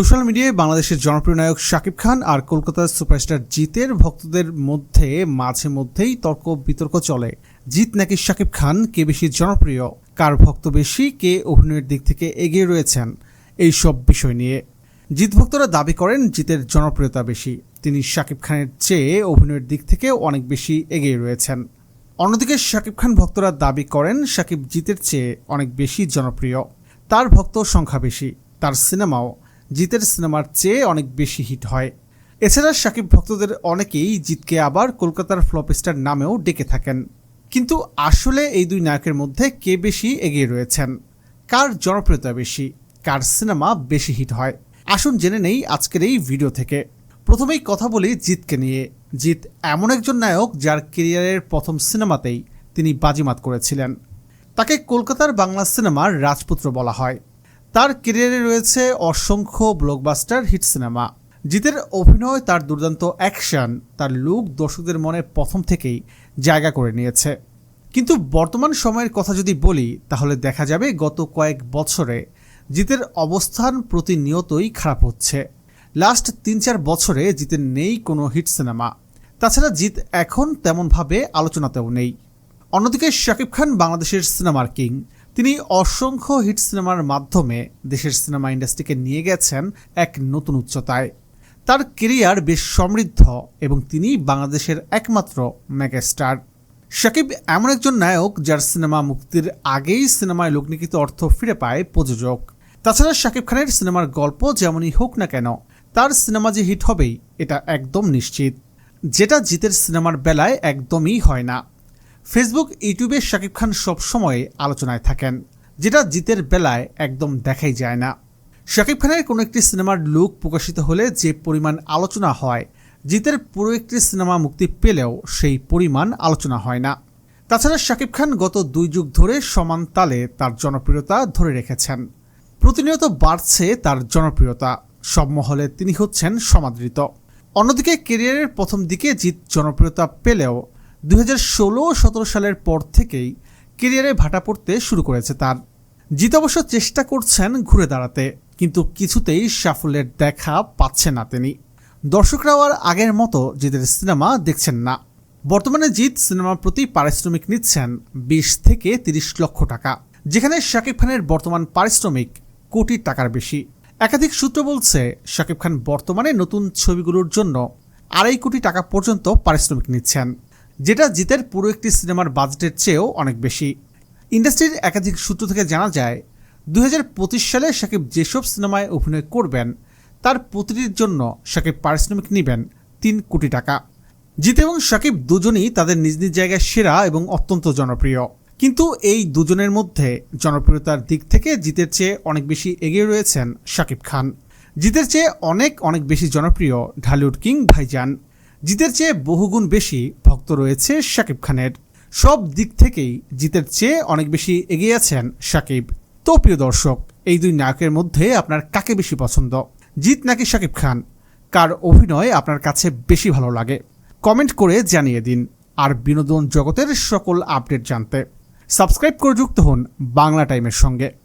Social মিডিয়ায় বাংলাদেশের জনপ্রিয় নায়ক শাকিব খান আর কলকাতার সুপারস্টার জিতের ভক্তদের মধ্যে মাঝে মধ্যেই তর্ক বিতর্ক চলে। জিত নাকি শাকিব খান কে বেশি জনপ্রিয়? কার ভক্ত বেশি? কে অভিনয়ের দিক থেকে এগিয়ে রয়েছেন? এই সব বিষয় নিয়ে। জিত ভক্তরা দাবি করেন জিতের জনপ্রিয়তা বেশি। তিনি শাকিব খানের চেয়ে অভিনয়ের দিক থেকে অনেক বেশি এগিয়ে রয়েছেন। অন্যদিকে শাকিব খান ভক্তরা দাবি করেন শাকিব জিতের চেয়ে অনেক বেশি জনপ্রিয়। তার ভক্ত সংখ্যা বেশি, তার সিনেমাও জিতের সিনেমার চেয়ে অনেক বেশি হিট হয়। এছাড়া শাকিব ভক্তদের অনেকেই জিতকে আবার কলকাতার ফ্লপস্টার নামেও ডেকে থাকেন। কিন্তু আসলে এই দুই নায়কের মধ্যে কে বেশি এগিয়ে রয়েছেন? কার জনপ্রিয়তা বেশি? কার সিনেমা বেশি হিট হয়? আসুন জেনে নেই আজকের এই ভিডিও থেকে। প্রথমেই কথা বলি জিতকে নিয়ে। জিত এমন একজন নায়ক যার কেরিয়ারের প্রথম সিনেমাতেই তিনি বাজিমাত করেছিলেন। তাকে কলকাতার বাংলা সিনেমার রাজপুত্র বলা হয়। তার কেরিয়ারে রয়েছে অসংখ্য ব্লকবাস্টার হিট সিনেমা জিতের অভিনয় তার দুর্দান্ত অ্যাকশন তার লুক দর্শকদের মনে প্রথম থেকেই জায়গা করে নিয়েছে। কিন্তু বর্তমান সময়ের কথা যদি বলি, তাহলে দেখা যাবে গত কয়েক বছরে জিতের অবস্থান প্রতিনিয়তই খারাপ হচ্ছে। লাস্ট তিন চার বছরে জিতের নেই কোনো হিট সিনেমা তাছাড়া জিত এখন তেমনভাবে আলোচনাতেও নেই। অন্যদিকে শাকিব খান বাংলাদেশের সিনেমার কিং তিনি অসংখ্য হিট সিনেমার মাধ্যমে দেশের সিনেমা ইন্ডাস্ট্রিকে নিয়ে গেছেন এক নতুন উচ্চতায়। তার কেরিয়ার বেশ সমৃদ্ধ এবং তিনি বাংলাদেশের একমাত্র মেগাস্টার। শাকিব এমন একজন নায়ক যার সিনেমা মুক্তির আগেই সিনেমায় লগ্নিকৃত অর্থ ফিরে পায় প্রযোজক। তাছাড়া শাকিব খানের সিনেমার গল্প যেমনই হোক না কেন, তার সিনেমা যে হিট হবেই, এটা একদম নিশ্চিত। যেটা জিতের সিনেমার বেলায় একদমই হয় না। ফেসবুক, ইউটিউবে শাকিব খান সবসময় আলোচনায় থাকেন, যেটা জিতের বেলায় একদম দেখাই যায় না। শাকিব খানের কোনো একটি সিনেমার লুক প্রকাশিত হলে যে পরিমাণ আলোচনা হয়, জিতের পুরো একটি সিনেমা মুক্তি পেলেও সেই পরিমাণ আলোচনা হয় না। তাছাড়া শাকিব খান গত দুই যুগ ধরে সমান তালে তার জনপ্রিয়তা ধরে রেখেছেন। প্রতিনিয়ত বাড়ছে তার জনপ্রিয়তা। সব মহলে তিনি হচ্ছেন সমাদৃত। অন্যদিকে কেরিয়ারের প্রথম দিকে জিত জনপ্রিয়তা পেলেও হাজার ষোলো সতেরো সালের পর থেকেই কেরিয়ারে ভাটা পড়তে শুরু করেছে তার। জিত অবশ্য চেষ্টা করছেন ঘুরে দাঁড়াতে, কিন্তু কিছুতেই সাফল্যের দেখা পাচ্ছেন না তিনি। দর্শকরাও আর আগের মতো জিতের সিনেমা দেখছেন না। বর্তমানে জিৎ সিনেমার প্রতি পারিশ্রমিক নিচ্ছেন বিশ থেকে তিরিশ লক্ষ টাকা, যেখানে শাকিব খানের বর্তমান পারিশ্রমিক কোটি টাকার বেশি। একাধিক সূত্র বলছে, শাকিব খান বর্তমানে নতুন ছবিগুলোর জন্য আড়াই কোটি টাকা পর্যন্ত পারিশ্রমিক নিচ্ছেন। যেটা জিতের পুরো একটি সিনেমার বাজেটের চেয়েও অনেক বেশি। ইন্ডাস্ট্রির একাধিক সূত্র থেকে জানা যায়, দুই হাজার পঁচিশ সালে শাকিব যেসব সিনেমায় অভিনয় করবেন, তার প্রতিটির জন্য শাকিব পারিশ্রমিক নেবেন তিন কোটি টাকা। জিত এবং শাকিব দুজনই তাদের নিজ নিজ জায়গায় সেরা এবং অত্যন্ত জনপ্রিয়। কিন্তু এই দুজনের মধ্যে জনপ্রিয়তার দিক থেকে জিতের চেয়ে অনেক বেশি এগিয়ে রয়েছেন শাকিব খান। জিতের চেয়ে অনেক অনেক বেশি জনপ্রিয় ঢালিউড কিং ভাইজান। জিতের চেয়ে বহুগুণ বেশি ভক্ত রয়েছে শাকিব খানের। সব দিক থেকেই জিতের চেয়ে অনেক বেশি এগিয়ে আছেন শাকিব। তো প্রিয় দর্শক, এই দুই নায়কের মধ্যে আপনার কাকে বেশি পছন্দ? জিত নাকি শাকিব খান? কার অভিনয় আপনার কাছে বেশি ভালো লাগে? কমেন্ট করে জানিয়ে দিন আর বিনোদন জগতের সকল আপডেট জানতে। সাবস্ক্রাইব করে যুক্ত হন বাংলা টাইমের সঙ্গে।